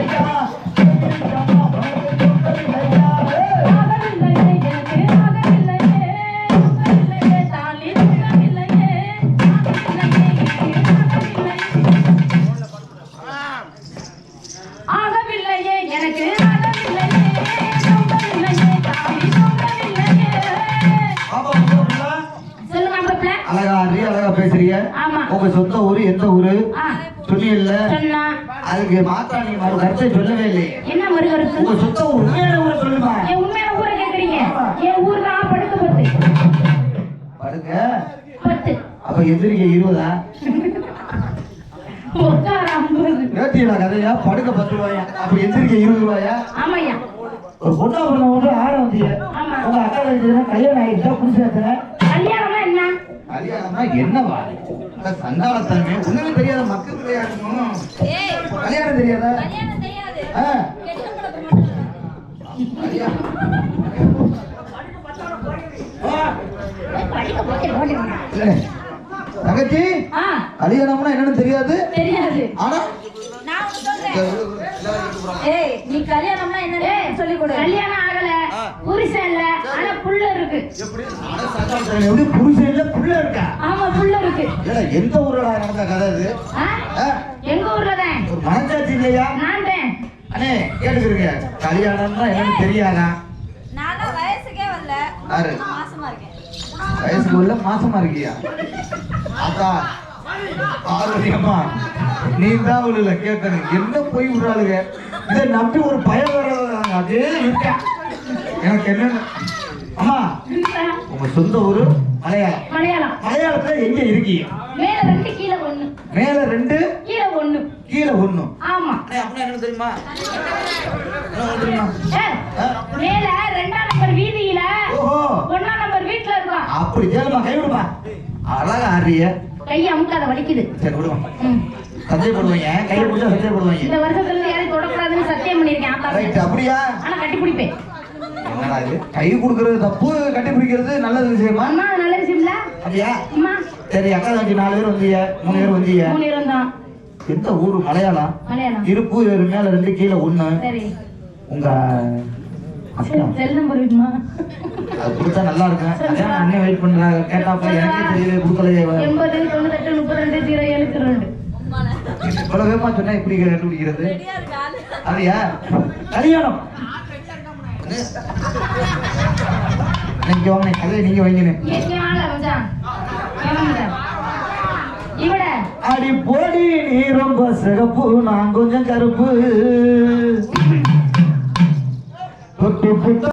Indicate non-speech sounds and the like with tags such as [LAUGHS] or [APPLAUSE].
します。அழகா ஆடுறீ அழகா பேசுறீங்க. உங்க சொந்த ஊரு எந்த ஊரு? சொன்னீங்கல்ல சொன்னா. அதுக்கு மாத்தா கருத்தை சொல்லவே இல்லை என்ன மறுகருத்து உங்க சொந்த ஊர் உண்மையான ஊரை சொல்லுமா? என் உண்மையான ஊரை கேக்குறீங்க. என் ஊர் தான் படுக்க பத்து படுங்க பத்து அப்ப எதிரிக்க இருபதா? [LAUGHS] கேட்டீங்களா கதையா? படுக்க பத்து ரூபாயா? அப்ப எதிரிக்க இருபது ரூபாயா? ஆமாய்யா. ஒரு பொண்ணா ஆட வந்தீங்க. ஆமா. உங்க அக்கா கல்யாணம் ஆயிடுச்சா கல்யாணம்னா என்னவா அந்த சண்டாளத்தன்மை ஒண்ணுமே தெரியாத மக்கள் கிடையாது கல்யாணம் தெரியாதா. தங்கச்சி கல்யாணம்னா என்னன்னு தெரியாது தெரியாது ஆனா ஏய் நீ கல்யாணம்னா என்ன சொல்லி கொடு. கல்யாணம் ஆகல. இல்ல. புள்ள இருக்கு. எப்படி? ஆனா சண்டாளத்தன்மை எப்படி? புருஷன் இல்ல புள்ள இருக்கா? ஆமா புள்ள இருக்கு. இல்ல எந்த ஊர்ல நடந்த கதை இது? எங்க ஊர்ல தான். ஒரு மனசாட்சி இல்லையா? நான் தான். அண்ணே கேட்டுக்கிறீங்க கல்யாணம்னா என்னன்னு தெரியாதா? நானா வயசுக்கே வரல. யாரு? மாசமா இருக்கேன். வயசுக்கு உள்ள மாசமா இருக்கியா? அக்கா பார்வதி அம்மா நீ தான் உள்ள கேட்கணும் என்ன போய் விடுறாளுங்க? இதை நம்பி ஒரு பயம் வர்றாங்க அதே இருக்கா எனக்கு என்னன்னு அம்மா உங்க சொந்த ஊரு மலையாளம். மலையாளம். மலையாளத்துல எங்க இருக்கீங்க மேல ரெண்டு கீழே ஒண்ணு. மேல ரெண்டு கீழே ஒண்ணு. கீழே ஒண்ணு. ஆமா. அப்படின்னா என்ன தெரியுமா? தெரியுமா? மேல ரெண்டாம் நம்பர் வீதியில ஓஹோ. ஒண்ணாம் நம்பர் வீட்டுல இருக்கோம் அப்படி கேளுமா கை விடுமா. அழகா ஆடுறிய. கையை அமுக்காத வலிக்குது. சரி விடுமா. ம். சந்தேகப்படுவாங்க கையை பிடிச்சா சந்தேகப்படுவாங்க இந்த வருஷத்துல யாரையும் தொடக்கூடாதுன்னு சத்தியம் பண்ணிருக்கேன் அப்படியா? ஆனா கட்டி பிடிப்பேன் என்னடா இது? கை கொடுக்கறது தப்பு கட்டி பிடிக்கிறது நல்லது விஷயமா? அம்மா நல்ல விஷயம் இல்ல அப்படியா? அம்மா. சரி அக்கா தங்கச்சி நாலு பேர் வந்தீங்க. மூணு பேர் வந்தீங்க. மூணு இருந்தோம் எந்த ஊரு? மலையாளம் மலையாளம். இருப்பு ஒரு மேல ரெண்டு கீழே ஒண்ணு. சரி. உங்க அக்கா. செல் நம்பர் கொடுத்தா நல்லா இருக்கும். அதான் அண்ணன் வெயிட் பண்றாங்க கேட்டாப்ப எனக்கே தெரியல கொடுக்கலையே எண்பது தொண்ணூத்தெட்டு முப்பத்தி ரெண்டு ஜீரோ எழுபத்தி ரெண்டு. இவ்வளவு வேகமா சொன்னா எப்படி கண்டுபிடிக்கிறது? அப்படியா கல்யாணம். நீங்க வாங்க கதையை நீங்க வாங்க அடி போடி நீ ரொம்ப சிகப்பு நான் கொஞ்சம் கருப்பு தொட்டு புட்ட